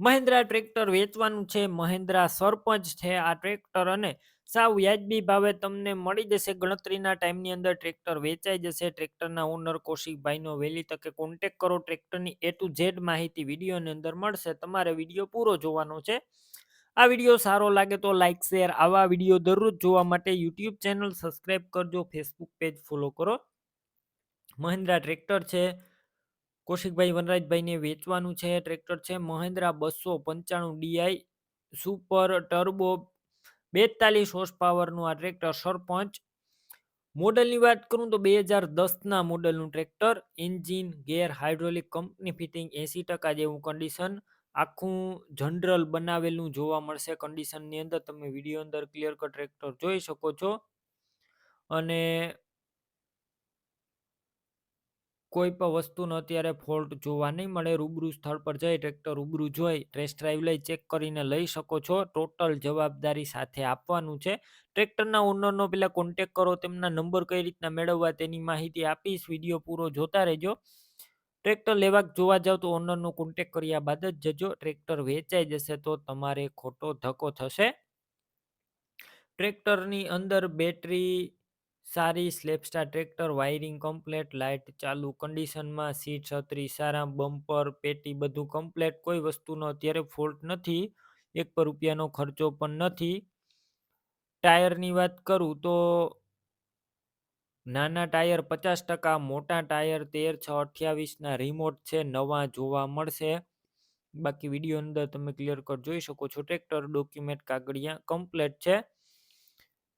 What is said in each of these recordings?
Mahindra tractor વેચવાનું છે, મહેન્દ્રા સરપંચ છે આ ટ્રેક્ટર અને સાવ વ્યાજબી ભાવે તમને મળી જશે, ગણતરીના ટાઈમની અંદર ટ્રેક્ટર વેચાઈ જશે, ટ્રેક્ટરના ઓનર કૌશિકભાઈનો વહેલી તકે કોન્ટેક કરો, ટ્રેક્ટરની એ ટુ ઝેડ માહિતી વિડીયોની અંદર મળશે, તમારે વીડિયો પૂરો જોવાનો છે. આ વીડિયો સારો લાગે તો લાઇક શેર આવા વીડિયો દરરોજ જોવા માટે યુટ્યુબ ચેનલ સબસ્ક્રાઈબ કરજો ફેસબુક પેજ ફોલો કરો. મહિન્દ્રા ટ્રેક્ટર છે કૌશિકભાઈ વનરાજભાઈને વેચવાનું છે, ટ્રેક્ટર છે, મહિન્દ્રા બસો પંચાણું ડીઆઈ સુપર ટર્બો બેતાલીસ હોર્સ પાવરનું આ ટ્રેક્ટર સરપંચ. મોડલની વાત કરું તો બે હજાર દસના મોડલનું tractor engine gear hydraulic company fitting એંસી ટકા જેવું કન્ડિશન આખું જનરલ બનાવેલું જોવા મળશે કન્ડિશનની અંદર. તમે વીડિયો અંદર ક્લિયર કટ ટ્રેક્ટર જોઈ શકો છો. અને કોઈ પણ વસ્તુનો અત્યારે ફોલ્ટ જોવા નહીં મળે, રૂબરૂ સ્થળ પર જઈ ટ્રેક્ટર રૂબરૂ જોઈ ટેસ્ટ ડ્રાઈવ લઈ ચેક કરીને લઈ શકો છો. ટોટલ જવાબદારી સાથે આપવાનું છે. ટ્રેક્ટરના ઓનરનો પેલા કોન્ટેક કરો, તેમના નંબર કઈ રીતના મેળવવા તેની માહિતી આપીશ. વીડિયો પૂરો જોતા રહેજો. ટ્રેક્ટર લેવા જોવા જાવ તો ઓનરનો કોન્ટેક કર્યા બાદ જ જજો. ટ્રેક્ટર વેચાઈ જશે તો તમારે ખોટો ધક્કો થશે. ટ્રેક્ટરની અંદર બેટરી સારી સ્લેપસ્ટાર ટ્રેક્ટર, વાયરિંગ કમ્પ્લેટ, લાઇટ ચાલુ કન્ડિશનમાં, સીટ છત્રી, સારા બમ્પર, પેટી બધું કમ્પ્લેટ. કોઈ વસ્તુનો અત્યારે ફોલ્ટ નથી. એક પર રૂપિયાનો ખર્ચો પણ નથી. ટાયરની વાત કરું તો નાના ટાયર પચાસ ટકા, મોટા ટાયર તેર છ અઠ્યાવીસના રિમોટ છે, નવા જોવા મળશે. બાકી વીડિયો અંદર તમે ક્લિયર કટ જોઈ શકો છો. ટ્રેક્ટર ડોક્યુમેન્ટ કાગળિયા કમ્પ્લેટ છે.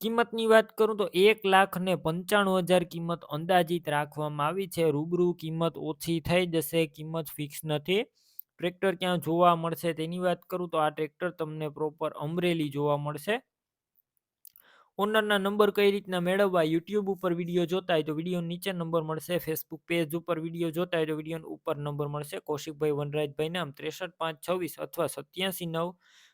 કિંમતની વાત કરું તો એક લાખ ને પંચાણું હજાર કિંમત અંદાજિત રાખવામાં આવી છે. રૂબરૂ કિંમત ઓછી થઈ જશે, કિંમત ફિક્સ નથી. ટ્રેક્ટર ક્યાં જોવા મળશે તેની વાત કરું તો આ ટ્રેક્ટર તમને પ્રોપર અમરેલી જોવા મળશે. ઓનરના નંબર કઈ રીતના મેળવવા યુટ્યુબ ઉપર વીડિયો જોતા હોય તો વીડિયો નીચે નંબર મળશે. ફેસબુક પેજ ઉપર વીડિયો જોતા હોય તો વીડિયો ઉપર નંબર મળશે. કૌશિકભાઈ વનરાજભાઈ નામ ત્રેસઠ પાંચ છવ્વીસ અથવા સત્યાસી નવ